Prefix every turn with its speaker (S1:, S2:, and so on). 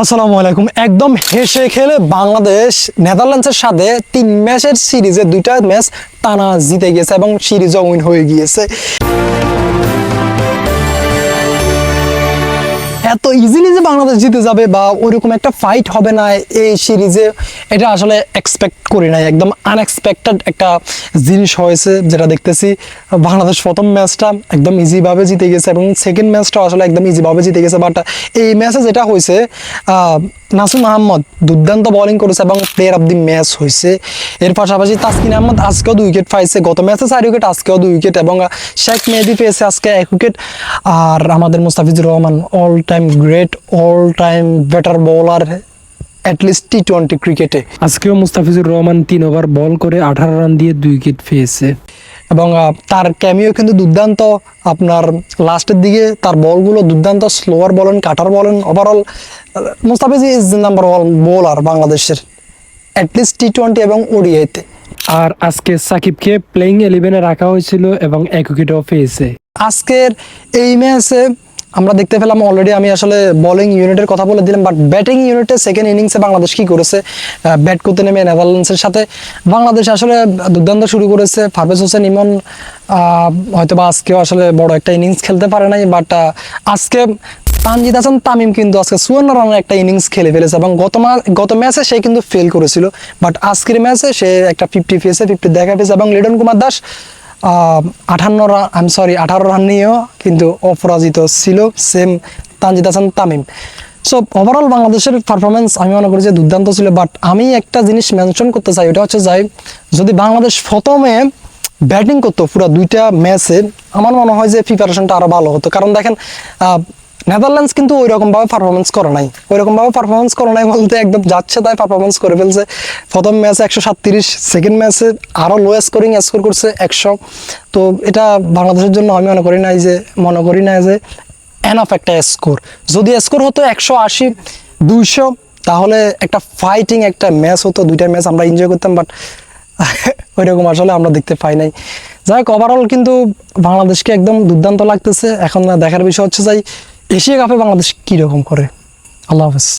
S1: আসসালামু আলাইকুম। একদম হেসে খেলে বাংলাদেশ নেদারল্যান্ডসের সাথে তিন ম্যাচের সিরিজে দুইটা ম্যাচ টানা জিতে গিয়েছে এবং সিরিজও উইন হয়ে গিয়েছে। এত ইজিলি যে বাংলাদেশ জিতে যাবে বা ওইরকম একটা ফাইট হবে না এই সিরিজে এটা আসলে এক্সপেক্ট করি নাই। একদম আনএক্সপেক্টেড একটা জিনিস হয়েছে যেটা দেখতেছি। বাংলাদেশ প্রথম ম্যাচটা একদম ইজিভাবে জিতে গেছে এবং সেকেন্ড ম্যাচটা আসলে একদম ইজিভাবে জিতে গেছে। বাট এই ম্যাচে যেটা হয়েছে নাসুম আহমদ দুর্দান্ত বোলিং করেছে এবং প্লেয়ার অফ দি ম্যাচ হয়েছে। এর পাশাপাশি তাসকিন আহমদ আজকেও দুই উইকেট পাইছে। গত ম্যাচে চার উইকেট আজকেও দুই উইকেট এবং শেখ মেহেদি পেয়েছে আজকে এক উইকেট আর আমাদের Mustafizur Rahman all time great all time better bowler at least T twenty ক্রিকেটে
S2: আজকেও মুস্তাফিজুর রহমান তিন ওভার বল করে আঠারো রান দিয়ে দুই উইকেট পেয়েছে।
S1: এবং তার ক্যামিও কিন্তু দুর্দান্ত। আপনার লাস্টের দিকে তার বলগুলো দুর্দান্ত স্লোয়ার বলেন কাটার বলেন overall Mustafiz is number one bowler বাংলাদেশের অ্যাটলিস্ট টি টোয়েন্টি এবং ওডিআইতে
S2: আর আজকে সাকিবকে প্লেইং ইলেভেনে রাখা হয়েছিল এবং এক উইকেটও পেয়েছে।
S1: আজকের এই ম্যাচে আমরা দেখতে পেলাম অলরেডি আমি আসলে বোলিং ইউনিটের কথা বলে দিলাম বাট ব্যাটিং ইউনিটে সেকেন্ড ইনিংসে বাংলাদেশ কি করেছে? ব্যাট করতে নেমে নেদারল্যান্ডসের সাথে। বাংলাদেশ আসলে দুর্দান্ত শুরু করেছে। ফারভেজ হোসেন ইমন আহ, হয়তোবা আজকেও আসলে বড় একটা ইনিংস খেলতে পারে নাই বাট আজকে তানজিদ হাসান তামিম কিন্তু আজকে চুয়ান্ন রানের একটা ইনিংস খেলে ফেলেছে এবং গত গত ম্যাচে সে কিন্তু ফেল করেছিল বাট আজকের ম্যাচে সে একটা ফিফটি পেয়েছে ফিফটি দেখা পেয়েছে এবং লিডন কুমার দাস আঠান্ন রান আই সরি আঠারো রান নিয়েও কিন্তু অপরাজিত ছিল same Tanzid Hasan Tamim. So overall বাংলাদেশের পারফরমেন্স আমি মনে করি যে দুর্দান্ত ছিল বাট আমি একটা জিনিস মেনশন করতে চাই, ওটা হচ্ছে যাই, যদি বাংলাদেশ প্রথমে ব্যাটিং করতো পুরো দুইটা ম্যাচে আমার মনে হয় যে প্রিপারেশনটা আরও ভালো হতো। কারণ দেখেন নেদারল্যান্ডস কিন্তু ওই রকম ভাবে পারফরমেন্স করে নাই। ওই রকম ভাবে পারফরমেন্স করে নাই বলতে একদম যাচ্ছে তাই পারফরমেন্স করে ফেলছে। প্রথম ম্যাচে একশো সাতত্রিশ সেকেন্ড ম্যাচে আরও লো স্কোরিং স্কোর করছে একশো। তো এটা বাংলাদেশের জন্য আমি মনে করি নাই যে, মনে করি না যে এনাফ একটা স্কোর যদি স্কোর হতো একশো আশি, দুইশো, তাহলে একটা ফাইটিং একটা ম্যাচ হতো, দুইটা ম্যাচ আমরা এনজয় করতাম বাট ওইরকম আসলে আমরা দেখতে পাই নাই। যাই হোক ওভারঅল কিন্তু বাংলাদেশকে একদম দুর্দান্ত লাগতেছে। এখন দেখার বিষয় হচ্ছে যাই এশিয়া কাপে বাংলাদেশ কীরকম করে? আল্লাহ হাফেজ।